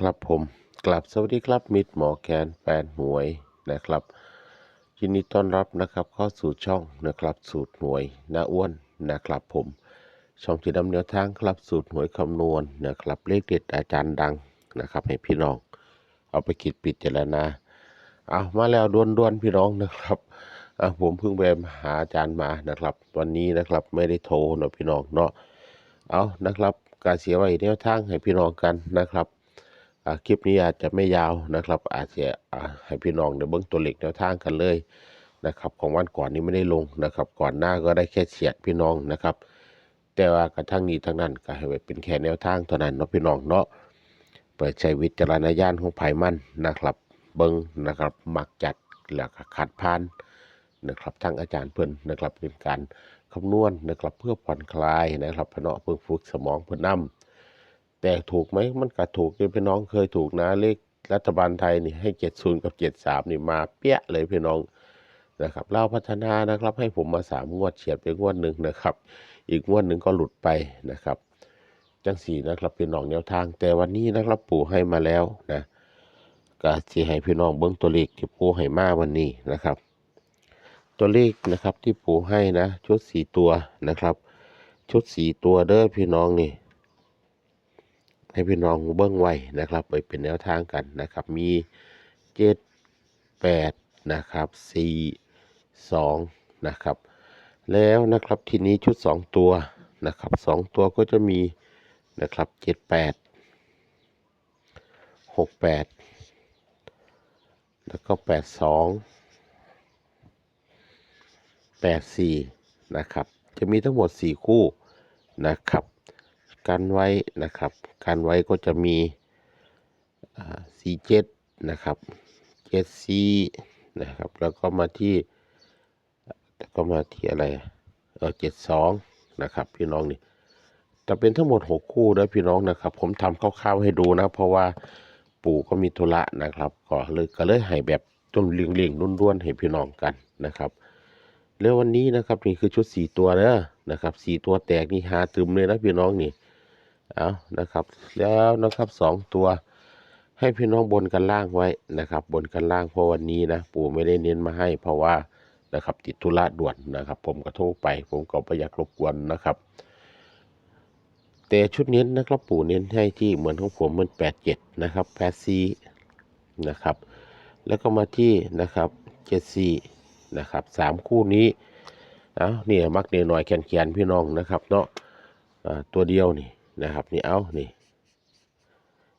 ครับผมกลับสวัสดีครับมิตรหมอแคนแฟนหวยนะครับยินดีต้อนรับนะครับเข้าสู่ช่องนะครับสูตรหวยนาอ้วนนะครับผมช่องที่ดำเนินทางครับสูตรหวยคำนวณนะครับเลขเด็ดอาจารย์ดังนะครับให้พี่น้อง เอาไปคิดปิดเจารณาเอามาแล้วด่วนๆพี่น้องนะครับอะผมเพิ่งไปหาอาจารย์มานะครับ วันนี้นะครับไม่ได้โทรนะพี่น้องเนาะเอานะครับการเสียไว้แนวทางให้พี่น้องกันนะครับ คลิปนี้อาจจะไม่ยาวนะครับ อาจจะให้พี่น้องในเบื้งตัวเลขแนวทางกันเลยนะครับของวันก่อนนี้ไม่ได้ลงนะครับ ก่อนหน้าก็ได้แค่เฉียดพี่น้องนะครับ แต่ว่ากระทั่งนี้ทั้งนั้นก็ให้ไว้เป็นแค่แนวทางเท่านั้นเนาะพี่น้องเนาะเปิดใช้วิจารณญาณของไผมันนะครับ เบิ้งนะครับมักจัดแล้วก็ขัดพานนะครับทั้งอาจารย์เพิ่นนะครับเป็นการคำนวณนะครับเพื่อผ่อนคลายนะครับพเนาะเพื่อฝึกสมองเพื่อนำ แต่ถูกไหมมันก็ถูกพี่น้องเคยถูกนะเลขรัฐบาลไทยนี่ให้เจ็ดศูนย์กับเจ็ดสามนี่มาเปี้ยเลยพี่น้องนะครับเล่าพัฒนานะครับ ให้ผมมาสามงวดเฉียดไปงวดหนึ่งนะครับ อีกงวดหนึ่งก็หลุดไปนะครับ จังสี่นะครับพี่น้องแนวทาง แต่วันนี้นะครับปู่ให้มาแล้วนะก็ที่ให้พี่น้องเบิ้งตัวเลขที่ปู่ให้มาวันนี้นะครับ ตัวเลขนะครับที่ปู่ให้นะ ชุดสี่ตัวนะครับ ชุดสี่ตัวเด้อพี่น้องนี่ ให้พี่น้องเบิ้งไว้นะครับไปเป็นแนวทางกันนะครับ มีเจ็ดแปดนะครับสี่สองนะครับ แล้วนะครับทีนี้ชุดสองตัวนะครับสองตัวก็จะมีนะครับเจ็ดแปดหกแปดแล้วก็แปดสองแปดสี่นะครับ จะมีทั้งหมดสี่คู่นะครับ กันไว้นะครับกันไว้ก็จะมีสี่เจ็ดนะครับเจ็ดสี่นะครับ แล้วก็มาที่แล้วก็มาที่อะไรเออเจ็ดสองนะครับ พี่น้องนี่จะเป็นทั้งหมดหกคู่นะพี่น้องนะครับ ผมทำคร่าวๆให้ดูนะ เพราะว่าปู่ก็มีธุระนะครับ ก็เลยก็เลยให้แบบจนเลียงเลียงๆด้วนๆให้พี่น้องกันนะครับแล้ววันนี้นะครับนี่คือชุดสี่ตัวเด้อนะครับสี่ตัวแตกนี่หาตึมเลยนะพี่น้องนี่ เอานะครับ แล้วนะครับสองตัว ให้พี่น้องบนกันล่างไว้นะครับ บนกันล่างเพราะวันนี้นะปู่ไม่ได้เน้นมาให้ เพราะว่านะครับติดธุระด่วนนะครับ ผมก็โทรไป ผมก็ประยัดรบกวนนะครับ แต่ชุดเน้นนะครับปู่เน้นให้ที่เหมือนของผมมันแปดเจ็ดนะครับแปดสี่นะครับ แล้วก็มาที่นะครับเจ็ดสี่นะครับสามคู่นี้เอาเนี่ยมักเนยหน่อยแขนแขนพี่น้องนะครับเนาะตัวเดียวนี่ นะครับ นี่เอานี่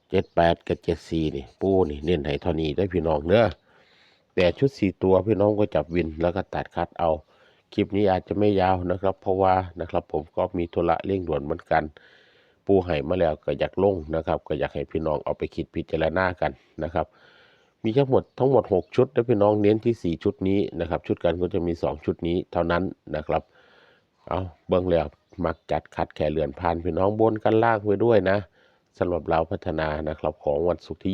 เจ็ดแปดกับเจ็ดสี่นี่ ปูนี่เน้นให้เท่านี้ได้พี่น้องเด้อแต่ชุดสี่ตัวพี่น้องก็จับวินแล้วก็ตัดคัดเอา คลิปนี้อาจจะไม่ยาวนะครับ เพราะว่านะครับผมก็มีธุระเร่งด่วนเหมือนกัน ปูให้มาแล้วก็อยากลงนะครับ ก็อยากให้พี่น้องเอาไปคิดพิจารณากันนะครับ มีทั้งหมดทั้งหมด 6 ชุดนะพี่น้องเน้นที่ 4 ชุดนี้นะครับ ชุดกันก็จะมี 2 ชุดนี้เท่านั้นนะครับ เอาเบิ้องแล้ว มักจัดขัดแค่เลือนผ่านพี่น้องบนกันล่างไว้ด้วยนะสำหรับเราพัฒนานะครับของวันศุกร์ที่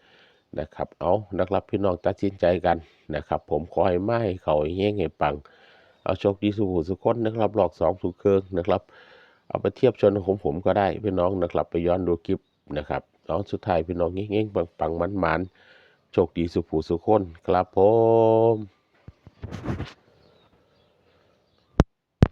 21 นะครับ เอานะครับพี่น้องตัดสินใจกันนะครับ ผมขอให้ไม้เขาเฮ้งให้ปัง เอาโชคดีสุขสุขคนนะครับหลอกสองสุขเคิงนะครับ เอาไปเทียบชนของผมก็ได้พี่น้องนะครับ ไปย้อนดูคลิปนะครับเอาสุดท้ายพี่น้องเงี้ยงๆปังๆมันๆโชคดีสุขสุขคนครับผม